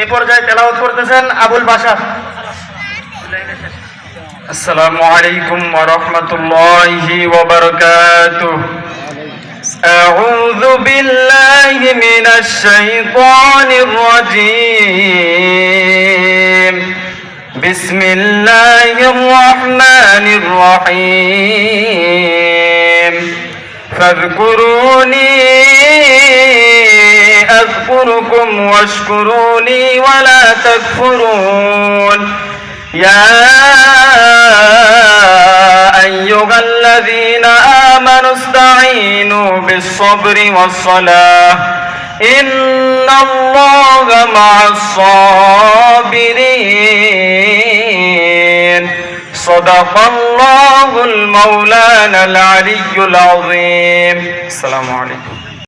এই পর্যায়ে তেলাওয়াত করতেছেন আবুল বাশার السلام عليكم ورحمة الله وبركاته أعوذ بالله من الشيطان الرجيم بسم الله الرحمن الرحيم فاذكروني أذكركم واشكروا لي ولا تكفرون. يا أيها الذين آمنوا استعينوا بالصبر والصلاة. إن الله مع الصابرين. صدق الله المولانا العلي العظيم. السلام عليكم.